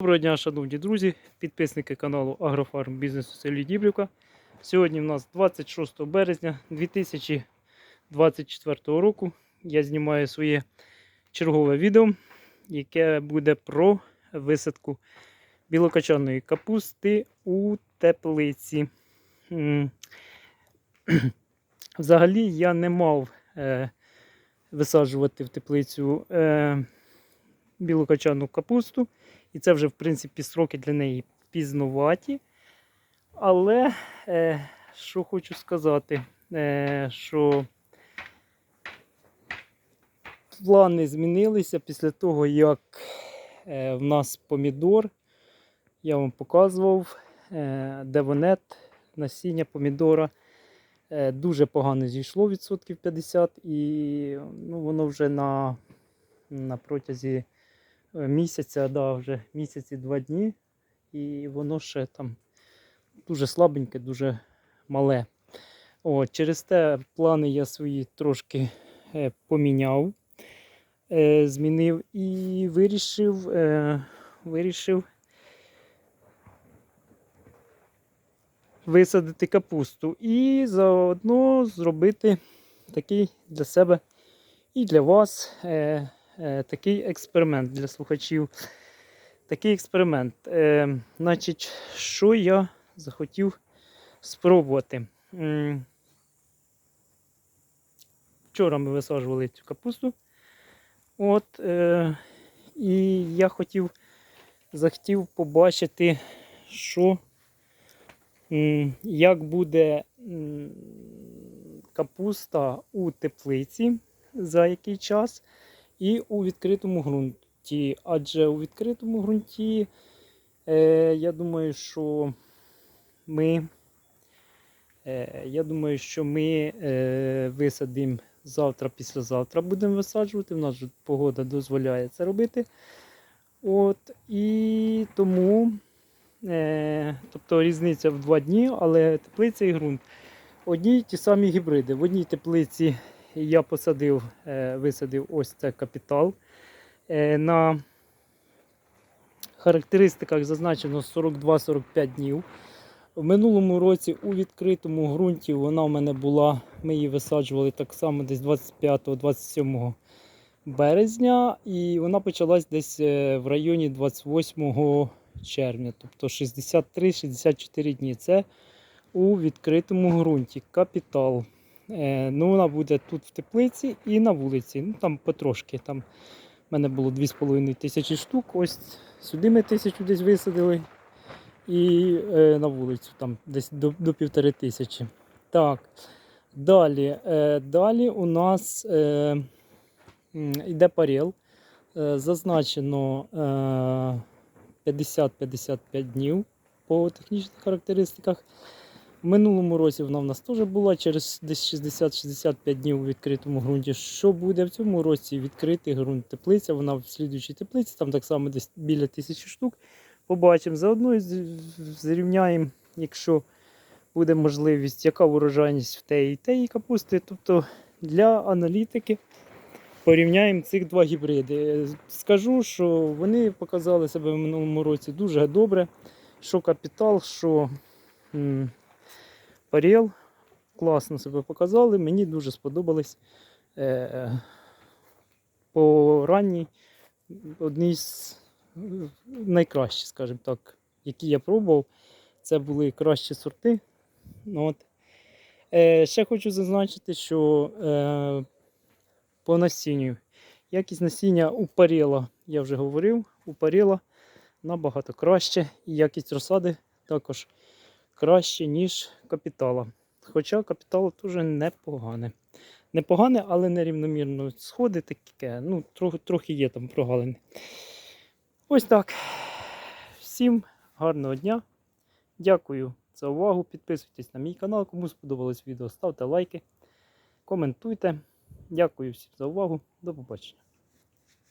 Доброго дня, шановні друзі, підписники каналу Агрофарм бізнесу селі Дібрівка. Сьогодні в нас 26 березня 2024 року. Я знімаю своє чергове відео, яке буде про висадку білокачаної капусти у теплиці. Взагалі я не мав е, висаджувати в теплицю е, білокачану капусту. І це вже, в принципі, сроки для неї пізнуваті. Але е, що хочу сказати, е, що плани змінилися після того, як е, в нас помідор, я вам показував, е, девонет, насіння помідора. е, Дуже погано зійшло відсотків 50, і ну, воно вже на, на протязі місяця, да, вже місяці два дні, і воно ще там дуже слабеньке, дуже мале. О, через те плани я свої трошки е, поміняв, е, змінив і вирішив, е, вирішив висадити капусту і заодно зробити такий для себе і для вас е, е, такий експеримент для слухачів. Такий експеримент. Е, значить, що я захотів спробувати. Вчора ми висаджували цю капусту. От, е, і я хотів, захотів побачити, що, як буде капуста у теплиці за який час і у відкритому ґрунті. Адже у відкритому ґрунті, е, я думаю, що ми, е, я думаю, що ми е, висадимо завтра, післязавтра будемо висаджувати. У нас же погода дозволяє це робити. От, і тому, е, тобто різниця в два дні, але теплиця і ґрунт. Одні й ті самі гібриди. В одній теплиці я посадив, е, висадив ось це капітал. Е, На характеристиках зазначено 42-45 днів. В минулому році у відкритому ґрунті вона в мене була, ми її висаджували так само десь 25-27 березня, і вона почалась десь е, в районі 28 червня, тобто 63-64 дні. Це у відкритому ґрунті капітал. Е, ну, Вона буде тут в теплиці і на вулиці. Ну, Там потрошки. Там в мене було 2,5 тисячі штук. Ось сюди ми тисячу десь висадили. І е, на вулицю там десь до, до півтори тисячі. Так. Далі, е, далі у нас е, йде парел. Е, зазначено е, 50-55 днів по технічних характеристиках. В минулому році вона в нас теж була через десь 60-65 днів у відкритому ґрунті. Що буде в цьому році? Відкритий ґрунт теплиця, вона в слідуючій теплиці, там так само десь біля тисячі штук. Побачимо. Заодно зрівняємо, якщо буде можливість, яка урожайність в теї і теї капусти. Тобто для аналітики порівняємо цих два гібриди. Скажу, що вони показали себе в минулому році дуже добре. Що капітал, що м, парел. Класно себе показали. Мені дуже сподобались. Е, по ранній одній з е, найкращих, скажімо так, які я пробував. Це були кращі сорти. Ну, От. Е, ще хочу зазначити, що е, по насінню. Якість насіння у парела, я вже говорив, у парела набагато краще. І якість розсади також краще, ніж капітала. Хоча капітал теж непогане. Непогане, але нерівномірно сходи таке. Ну, трохи, трохи є там прогалини. Ось так. Всім гарного дня. Дякую за увагу. Підписуйтесь на мій канал. Кому сподобалось відео, ставте лайки, коментуйте. Дякую всім за увагу. До побачення.